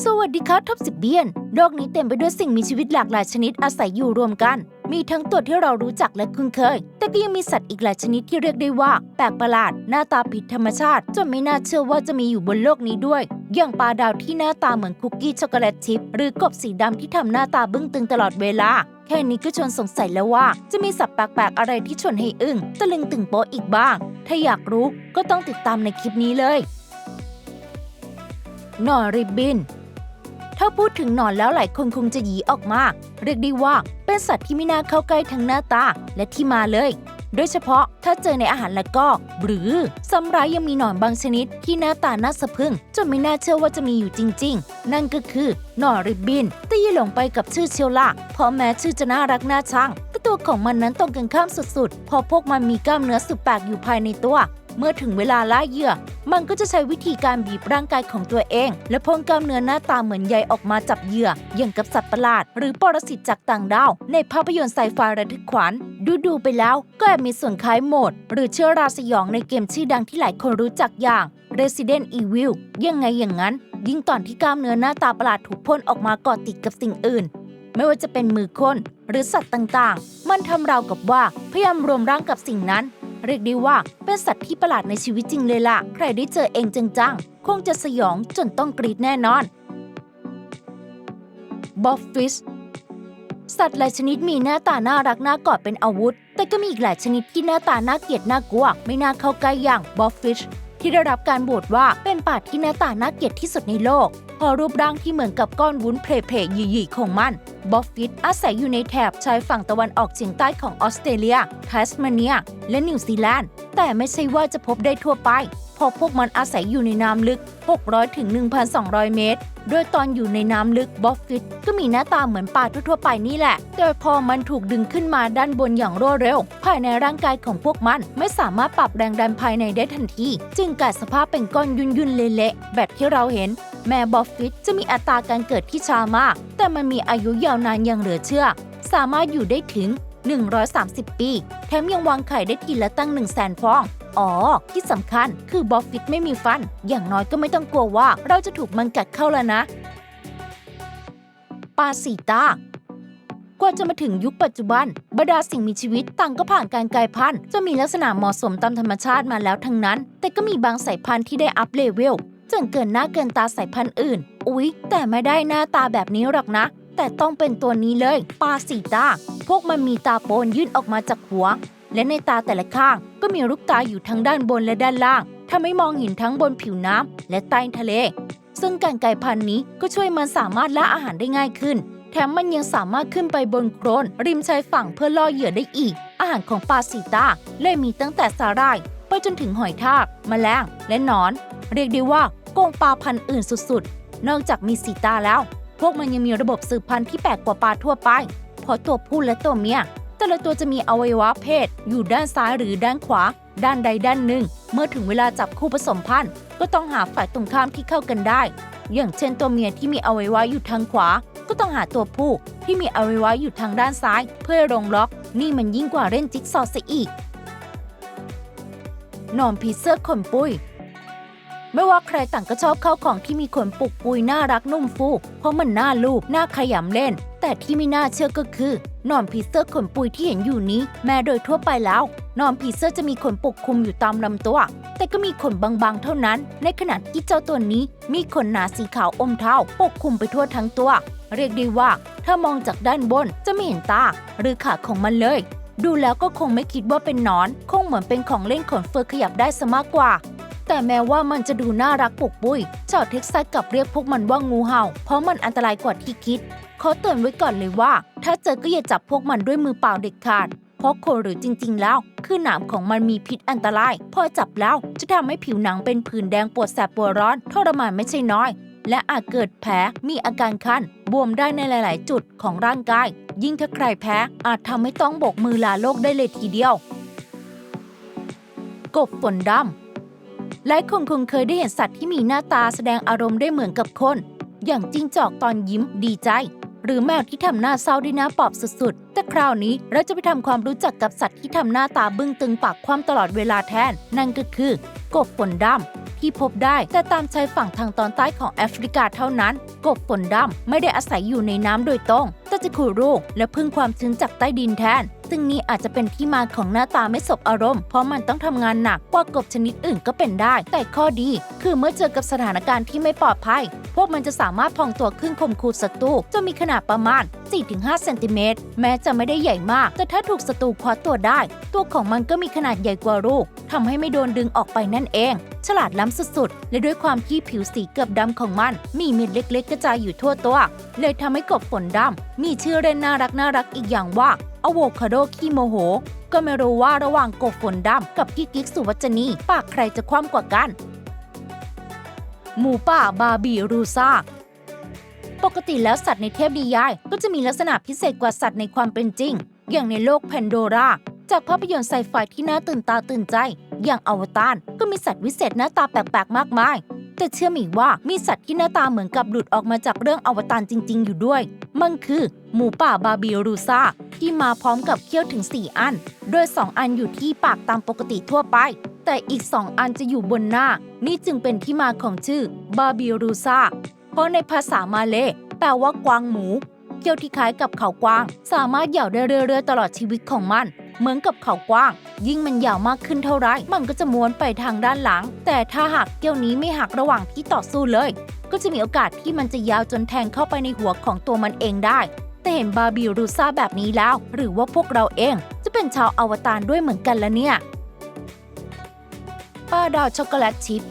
สวัสดีครับท็อปสิบเบียน โลกนี้เต็มไปด้วยสิ่งมีชีวิตหลากหลายชนิดอาศัยอยู่รวมกัน มีทั้งตัวที่เรารู้จักและคุ้นเคย แต่ก็ยังมีสัตว์อีกหลายชนิดที่เรียกได้ว่าแปลกประหลาด หน้าตาผิดธรรมชาติ จนไม่น่าเชื่อว่าจะมีอยู่บนโลกนี้ด้วย อย่างปลาดาวที่หน้าตาเหมือนคุกกี้ช็อกโกแลตชิพหรือกบสีดำที่ทำหน้าตาบึ้งตึงตลอดเวลา แค่นี้ก็ชวนสงสัยแล้วว่า จะมีสัตว์แปลกๆอะไรที่ชวนให้อึ้งตะลึงตึงโป๊ะอีกบ้าง ถ้าอยากรู้ก็ต้องติดตามในคลิปนี้เลยหนอนริบบิน ถ้าพูดถึงหนอนแล้วหลายคนคงจะหยีออกมา เรียกได้ว่าเป็นสัตว์ที่ไม่น่าเข้าใกล้ทั้งหน้าตาและที่มาเลย โดยเฉพาะถ้าเจอในอาหารแล้วก็ หรือซ้ำร้ายยังมีหนอนบางชนิดที่หน้าตาน่าสะพรึงจนไม่น่าเชื่อว่าจะมีอยู่จริง ๆ นั่นก็คือหนอนริบบินแต่อย่หลงไปกับชื่อเชียวละเพราะแม้ชื่อจะน่ารักน่าชังแต่ตัวของมันนั้นตรงกันข้ามสุดๆพราะพวกมันมีกล้ามเนื้อสุดแปลกอยู่ภายในตัว เมื่อถึงเวลาล่าเหยื่อ มันก็จะใช้วิธีการบีบร่างกายของตัวเอง และพ่นกล้ามเนื้อหน้าตาเหมือนใยออกมาจับเหยื่อ อย่างกับสัตว์ประหลาด หรือปรสิตจากต่างดาว ในภาพยนตร์ไซไฟระทึกขวัญดูดูๆไปแล้วก็แอบมีส่วนคล้ายโหมด หรือเชื้อราสยองในเกมชื่อดังที่หลายคนรู้จักอย่าง Resident Evil ยังไงอย่างนั้น ยิ่งตอนที่กล้ามเนื้อหน้าตาประหลาดถูกพ่นออกมาก่อติดกับสิ่งอื่น ไม่ว่าจะเป็นมือคนหรือสัตว์ต่างๆ มันทำราวกับว่าพยายามรวมร่างกับสิ่งนั้น เรียกได้ว่าเป็นสัตว์ที่ประหลาดในชีวิตจริงเลยล่ะ ใครได้เจอเองจังๆ คงจะสยองจนต้องกรีดแน่นอนบอฟฟิชสัตว์หลายชนิดมีหน้าตาน่ารักน่ากอดเป็นอาวุธ แต่ก็มีอีกหลายชนิดที่หน้าตาน่าเกลียดน่ากลัว ไม่น่าเข้าใกล้อย่างบอฟฟิช ที่ได้รับการโหวตว่าเป็นป่าที่หน้าตาน่าเกลียดที่สุดในโลกเพอรูปร่างที่เหมือนกับก้อนวุ้นเพลๆหยี่ๆของมันบอฟฟิตอาศัยอยู่ในแถบชายฝั่งตะวันออกเฉียงใต้ของออสเตรเลียทัสมาเนีย และนิวซีแลนด์ แต่ไม่ใช่ว่าจะพบได้ทั่วไป ราะพวกมันอาศัยอยู่ในน้ำลึก 600ถึง1,200 เมตร โดยตอนอยู่ในน้ำลึกบอฟฟิตก็มีหน้าตาเหมือนปลาทั่วไปนี่แหละ แต่พอมันถูกดึงขึ้นมาด้านบนอย่างรวดเร็ว ภายในร่างกายของพวกมันไม่สามารถปรับแรงดันภายในได้ทันที จึงกลายสภาพเป็นก้อนยุ่นๆเละๆแบบที่เราเห็น แม่บอฟฟิตจะมีอัตราการเกิดที่ช้ามาก แต่มันมีอายุยาวนานอย่างเหลือเชื่อ สามารถอยู่ได้ถึง 130 ปี แถมยังวางไข่ได้ทีละตั้ง 1 0 0 0 0แสนฟอง อ๋อ ที่สำคัญคือบอฟฟิตไม่มีฟัน อย่างน้อยก็ไม่ต้องกลัวว่าเราจะถูกมันกัดเข้าแล้วนะ ปาสีตากว่าจะมาถึงยุคปัจจุบัน บรรดาสิ่งมีชีวิตต่างก็ผ่านการกลายพันธุ์จนมีลักษณะเหมาะสมตามธรรมชาติมาแล้วทั้งนั้น แต่ก็มีบางสายพันธุ์ที่ได้อัพเลเวลจนเกินหน้าเกินตาสายพันธุ์อื่น อุ๊ย แต่ไม่ได้หน้าตาแบบนี้หรอกนะ แต่ต้องเป็นตัวนี้เลย ปาสีตา พวกมันมีตาโปนยื่นออกมาจากหัว และในตาแต่ละข้างก็มีลูกตาอยู่ทั้งด้านบนและด้านล่างทำให้มองเห็นทั้งบนผิวน้ำและใต้ทะเล ซึ่งการกลายพันธุ์นี้ก็ช่วยมันสามารถล่าอาหารได้ง่ายขึ้น แถมมันยังสามารถขึ้นไปบนโคลนริมชายฝั่งเพื่อล่อเหยื่อได้อีก อาหารของปลาสีตาเลยมีตั้งแต่สาหร่ายไปจนถึงหอยทากแมลงและหนอน เรียกได้ว่าโกงปลาพันธุ์อื่นสุดๆ นอกจากมีสีตาแล้ว พวกมันยังมีระบบสืบพันธุ์ที่แปลกกว่าปลาทั่วไป เพราะตัวผู้และตัวเมีย แต่ละตัวจะมีอวัยวะเพศ อยู่ด้านซ้ายหรือด้านขวา ด้านใดด้านหนึ่ง เมื่อถึงเวลาจับคู่ผสมพันธุ์ ก็ต้องหาฝ่ายตรงข้ามที่เข้ากันได้ อย่างเช่นตัวเมียที่มีอวัยวะอยู่ทางขวา ก็ต้องหาตัวผู้ที่มีอวัยวะอยู่ทางด้านซ้าย เพื่อให้ลงล็อก นี่มันยิ่งกว่าเล่นจิ๊กซอว์ซะอีกนอนผีเสื้อขนปุยไม่ว่าใครต่างก็ชอบเข้าของที่มีขนปุกปุยน่ารักนุ่มฟู เพราะมันน่าลูบน่าขยำเล่น แต่ที่ไม่น่าเชื่อก็คือ หนอนผีเสื้อขนปุยที่เห็นอยู่นี้ แม้โดยทั่วไปแล้วหนอนผีเสื้อจะมีขนปกคลุมอยู่ตามลำตัว แต่ก็มีขนบางๆ เท่านั้น ในขณะที่เจ้าตัวนี้ มีขนหนาสีขาวอมเทาปกคลุมไปทั่วทั้งตัว เรียกได้ว่า ถ้ามองจากด้านบนจะไม่เห็นตา หรือขาของมันเลย ดูแล้วก็คงไม่คิดว่าเป็นนอน คงเหมือนเป็นของเล่นขนเฟอร์ขยับได้ซะมากกว่าแต่แม้ว่ามันจะดูน่ารักปุกปุ้ยชาวเท็กซัสกลับเรียกพวกมันว่างูเห่า เพราะมันอันตรายกว่าที่คิด ขอเตือนไว้ก่อนเลยว่า ถ้าเจอก็อย่าจับพวกมันด้วยมือเปล่าเด็ดขาด เพราะโคนหรือจริง ๆ แล้ว คือหนามของมันมีพิษอันตราย พอจับแล้วจะทำให้ผิวหนังเป็นผื่นแดงปวดแสบปวดร้อนทรมานไม่ใช่น้อย และอาจเกิดแผลมีอาการคันบวมได้ในหลาย ๆ จุดของร่างกาย ยิ่งถ้าใครแพ้อาจทำให้ต้องโบกมือลาโลกได้เลยทีเดียว กบฝนดำหลายคนคงเคยได้เห็นสัตว์ที่มีหน้าตาแสดงอารมณ์ได้เหมือนกับคนอย่างจิ้งจอกตอนยิ้มดีใจ หรือแมวที่ทำหน้าเศร้าด้วยหน้าปอบสุดๆ แต่คราวนี้เราจะไปทำความรู้จักกับสัตว์ที่ทำหน้าตาบึ้งตึงปากคว่ำตลอดเวลาแทน นั่นก็คือกบฝนดำที่พบได้แต่ตามชายฝั่งทางตอนใต้ของแอฟริกาเท่านั้น กบฝนดำไม่ได้อาศัยอยู่ในน้ำโดยตรง แต่จะขู่รูและพึ่งความชื้นจากใต้ดินแทน ซึ่งนี่อาจจะเป็นที่มาของหน้าตาไม่สบอารมณ์ เพราะมันต้องทำงานหนักกว่ากบชนิดอื่นก็เป็นได้ แต่ข้อดี คือเมื่อเจอกับสถานการณ์ที่ไม่ปลอดภัย พวกมันจะสามารถพองตัวขึ้นข่มขู่ศัตรูจะมีขนาดประมาณ 4-5 เซนติเมตร แม้จะไม่ได้ใหญ่มาก แต่ถ้าถูกศัตรูคว้าตัวได้ ตัวของมันก็มีขนาดใหญ่กว่าลูกทำให้ไม่โดนดึงออกไปนั่นเอง ฉลาดล้ำสุดๆ และด้วยความที่ผิวสีเกือบดำของมัน มีเม็ดเล็ก ๆ กระจายอยู่ทั่วตัว เลยทำให้กบฝนดำมีชื่อเล่นน่ารักน่ารักอีกอย่างว่าอโวคาโดขี้โมโห ก็ไม่รู้ว่าระหว่างกบฝนดำกับกิ๊กกิ๊กสุวัจนี ปากใครจะคว่ำกว่ากัน หมูป่าบาบีรูซาปกติแล้วสัตว์ในเทพนิยายก็จะมีลักษณะพิเศษกว่าสัตว์ในความเป็นจริง อย่างในโลกแพนโดราจากภาพยนตร์ไซไฟที่น่าตื่นตาตื่นใจ อย่างอวตารก็มีสัตว์วิเศษหน้าตาแปลกๆมากมาย แต่เชื่อมีว่ามีสัตว์ที่หน้าตาเหมือนกับหลุดออกมาจากเรื่องอวตารจริง ๆ อยู่ด้วย มันคือหมูป่าบาบิรูซาที่มาพร้อมกับเขี้ยวถึง 4 อัน โดย 2 อันอยู่ที่ปากตามปกติทั่วไป แต่อีก2อันจะอยู่บนหน้า นี่จึงเป็นที่มาของชื่อบาบิรูซาเพราะในภาษามาเลแปลว่ากวางหมูเขี้ยวที่คล้ายกับเขากวาง สามารถเหย่าได้เรื่อยๆตลอดชีวิตของมัน เหมือนกับเขากว้าง ยิ่งมันยาวมากขึ้นเท่าไรมันก็จะม้วนไปทางด้านหลัง แต่ถ้าหากเกี้ยวนี้ไม่หักระหว่างที่ต่อสู้เลย ก็จะมีโอกาสที่มันจะยาวจนแทงเข้าไปในหัวของตัวมันเองได้ แต่เห็นบาร์บีรูซาแบบนี้แล้ว หรือว่าพวกเราเอง จะเป็นชาวอวตารด้วยเหมือนกันละเนี่ย ป้าดาวช็อกโกแลตชิพ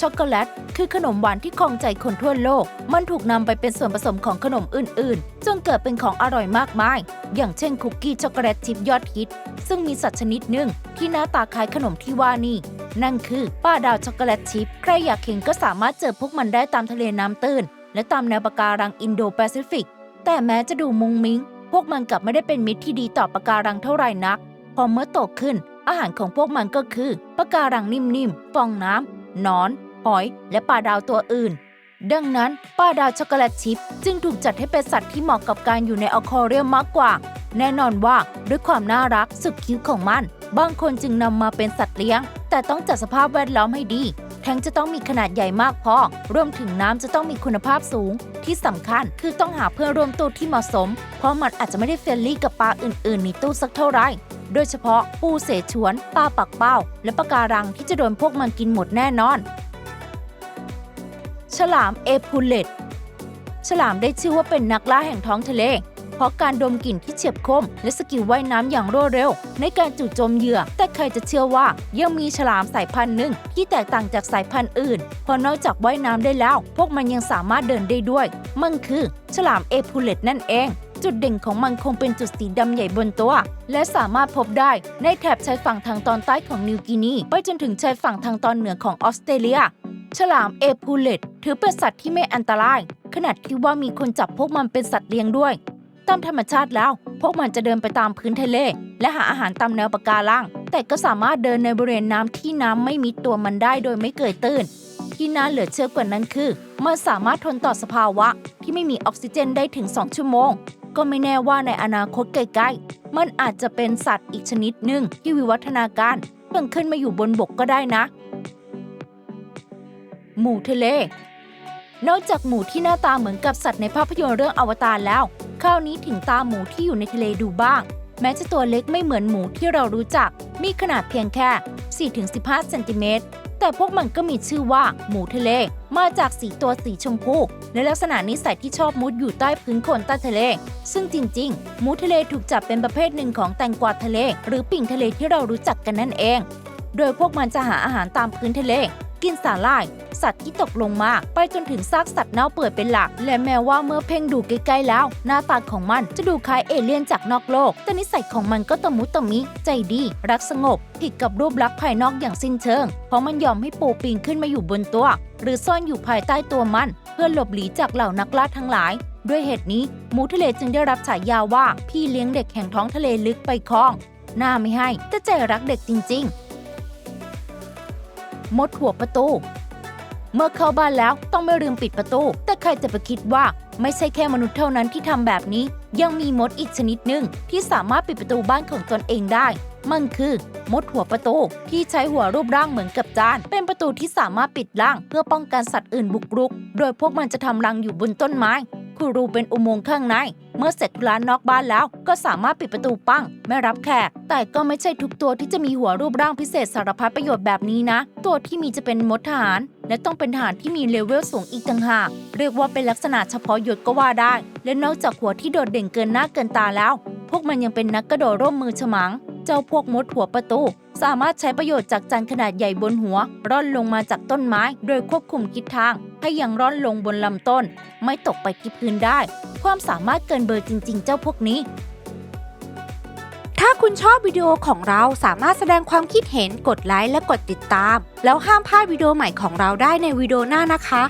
ช็อกโกแลตคือขนมหวานที่ครองใจคนทั่วโลก มันถูกนำไปเป็นส่วนผสมของขนมอื่น ๆ จนเกิดเป็นของอร่อยมากมาย อย่างเช่นคุกกี้ช็อกโกแลตชิพยอดฮิต ซึ่งมีสัตว์ชนิดหนึ่งที่หน้าตาคล้ายขนมที่ว่านี่ นั่นคือป้าดาวช็อกโกแลตชิพ ใครอยากเห็นก็สามารถเจอพวกมันได้ตามทะเลน้ำตื้น และตามแนวปะการังอินโดแปซิฟิก แต่แม้จะดูมุงมิง พวกมันกลับไม่ได้เป็นมิตรที่ดีต่อปะการังเท่าไหร่นัก พอเมื่อโตขึ้น อาหารของพวกมันก็คือปะการังนิ่มๆ ฟองน้ำนอน หอย และปลาดาวตัวอื่น ดังนั้นปลาดาวช็อกโกแลตชิพจึงถูกจัดให้เป็นสัตว์ที่เหมาะกับการอยู่ในอควาเรียมมากกว่า แน่นอนว่าด้วยความน่ารักสุดคิ้วของมัน บางคนจึงนำมาเป็นสัตว์เลี้ยง แต่ต้องจัดสภาพแวดล้อมให้ดี แทงจะต้องมีขนาดใหญ่มากพอ รวมถึงน้ำจะต้องมีคุณภาพสูง ที่สำคัญคือต้องหาเพื่อนร่วมตู้ที่เหมาะสม เพราะมันอาจจะไม่ได้เฟรนลี่กับปลาอื่น ๆ ในตู้สักเท่าไหร่ โดยเฉพาะปูเสฉวนปลาปักเป้า และปะการังที่จะโดนพวกมันกินหมดแน่นอน ฉลามเอพูเลตฉลามได้ชื่อว่าเป็นนักล่าแห่งท้องทะเล เพราะการดมกลิ่นที่เฉียบคม และสกิลว่ายน้ำอย่างรวดเร็ว ในการจู่โจมเหยื่อ แต่ใครจะเชื่อว่ายังมีฉลามสายพันธุ์หนึ่งที่แตกต่างจากสายพันธุ์อื่น เพราะนอกจากว่ายน้ำได้แล้ว พวกมันยังสามารถเดินได้ด้วย มันคือ ฉลามเอพูเลตนั่นเอง จุดเด่นของมันคงเป็นจุดสีดำใหญ่บนตัว และสามารถพบได้ในแถบชายฝั่งทางตอนใต้ของนิวกินี ไปจนถึงชายฝั่งทางตอนเหนือของออสเตรเลีย ฉลามเอพูเลตถือเป็นสัตว์ที่ไม่อันตราย ขนาดที่ว่ามีคนจับพวกมันเป็นสัตว์เลี้ยงด้วย ตามธรรมชาติแล้ว พวกมันจะเดินไปตามพื้นทะเล และหาอาหารตามแนวปะการัง แต่ก็สามารถเดินในบริเวณน้ำที่น้ำไม่มิดตัวมันได้โดยไม่เกิดตื้นที่น่าเหลือเชื่อกว่านั้นคือ มันสามารถทนต่อสภาวะที่ไม่มีออกซิเจนได้ถึง 2 ชั่วโมง ก็ไม่แน่ว่าในอนาคตใกล้ๆ มันอาจจะเป็นสัตว์อีกชนิดหนึ่งที่วิวัฒนาการเพิ่งขึ้นมาอยู่บนบกก็ได้นะ หมูทะเล นอกจากหมูที่หน้าตาเหมือนกับสัตว์ในภาพยนตร์เรื่องอวตารแล้ว คราวนี้ถึงตาหมูที่อยู่ในทะเลดูบ้าง แม้จะตัวเล็กไม่เหมือนหมูที่เรารู้จัก มีขนาดเพียงแค่ 4-15 เซนติเมตร แต่พวกมันก็มีชื่อว่าหมูทะเล มาจากสีตัวสีชมพูและลักษณะนิสัยที่ชอบมุดอยู่ใต้พื้นโคนใต้ทะเล ซึ่งจริง ๆ หมูทะเลถูกจับเป็นประเภทหนึ่งของแตงกวาทะเล หรือปิ่งทะเลที่เรารู้จักกันนั่นเอง โดยพวกมันจะหาอาหารตามพื้นทะเล กินสาหร่าย สัตว์ที่ตกลงมา ไปจนถึงซากสัตว์เน่าเปื่อยเป็นหลัก และแม้ว่าเมื่อเพ่งดูใกล้ๆแล้ว หน้าตาของมันจะดูคล้ายเอเลี่ยนจากนอกโลก แต่นิสัยของมันก็ตะมุตะมิ ใจดี รักสงบ ผิดกับรูปลักษณ์ภายนอกอย่างสิ้นเชิง เพราะมันยอมให้ปูปีนขึ้นมาอยู่บนตัว หรือซ่อนอยู่ภายใต้ตัวมัน เพื่อหลบหลีจากเหล่านักล่าทั้งหลายด้วยเหตุนี้หมูทะเลจึงได้รับฉายาว่า พี่เลี้ยงเด็กแห่งท้องทะเลลึกไปคลอง หน้าไม่ให้แต่ใจรักเด็กจริง ๆ มดหัวประตู เมื่อเข้าบ้านแล้วต้องไม่ลืมปิดประตู แต่ใครจะไปคิดว่าไม่ใช่แค่มนุษย์เท่านั้นที่ทำแบบนี้ ยังมีมดอีกชนิดหนึ่งที่สามารถปิดประตูบ้านของตนเองได้ มันคือ มดหัวประตู ที่ใช้หัวรูปร่างเหมือนกับจาน เป็นประตูที่สามารถปิดร่าง เพื่อป้องกันสัตว์อื่นบุกรุก โดยพวกมันจะทำรังอยู่บนต้นไม้ คูรูเป็นอุโมงค์ข้างใน เมื่อเสร็จธุระนอกบ้านแล้วก็สามารถปิดประตูปั้งไม่รับแขก แต่ก็ไม่ใช่ทุกตัวที่จะมีหัวรูปร่างพิเศษสารพัดประโยชน์แบบนี้นะ ตัวที่มีจะเป็นมดทหารและต้องเป็นทหารที่มีเลเวลสูงอีกต่างหาก เรียกว่าเป็นลักษณะเฉพาะยศก็ว่าได้ และนอกจากหัวที่โดดเด่นเกินหน้าเกินตาแล้ว พวกมันยังเป็นนักกระโดดร่มมือฉมัง เจ้าพวกมดหัวประตู สามารถใช้ประโยชน์จากจานขนาดใหญ่บนหัว ร่อนลงมาจากต้นไม้ โดยควบคุมทิศทาง ให้ยังร่อนลงบนลำต้น ไม่ตกไปที่พื้นได้ ความสามารถเกินเบอร์จริง ๆ เจ้าพวกนี้ ถ้าคุณชอบวิดีโอของเราสามารถแสดงความคิดเห็นกดไลค์และกดติดตาม แล้วห้ามพลาดวิดีโอใหม่ของเราได้ในวิดีโอหน้านะคะ